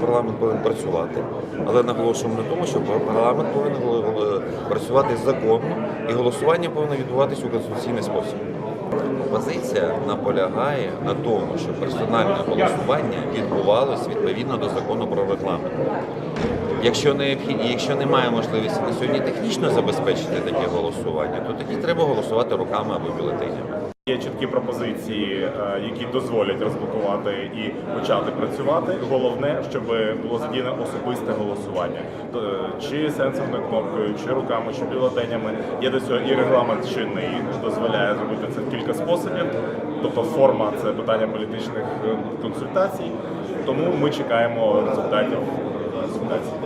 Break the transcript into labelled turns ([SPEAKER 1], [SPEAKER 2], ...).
[SPEAKER 1] парламент повинен працювати, але наголошуємо на тому, що парламент повинен працювати законно і голосування повинно відбуватися у конституційний спосіб. Опозиція наполягає на тому, що персональне голосування відбувалось відповідно до закону про регламент. Якщо необхідно, якщо немає можливості на сьогодні технічно забезпечити таке голосування, то тоді треба голосувати руками або бюлетенями.
[SPEAKER 2] Є чіткі пропозиції, е, які дозволять розблокувати і почати працювати. Головне, щоб було задіяне особисте голосування, е, чи сенсорною кнопкою, чи руками, чи бюлетенями. Є до цього і регламент чинний дозволяє зробити це кілька способів. Тобто форма це питання політичних е, консультацій. Тому ми чекаємо результатів консультацій.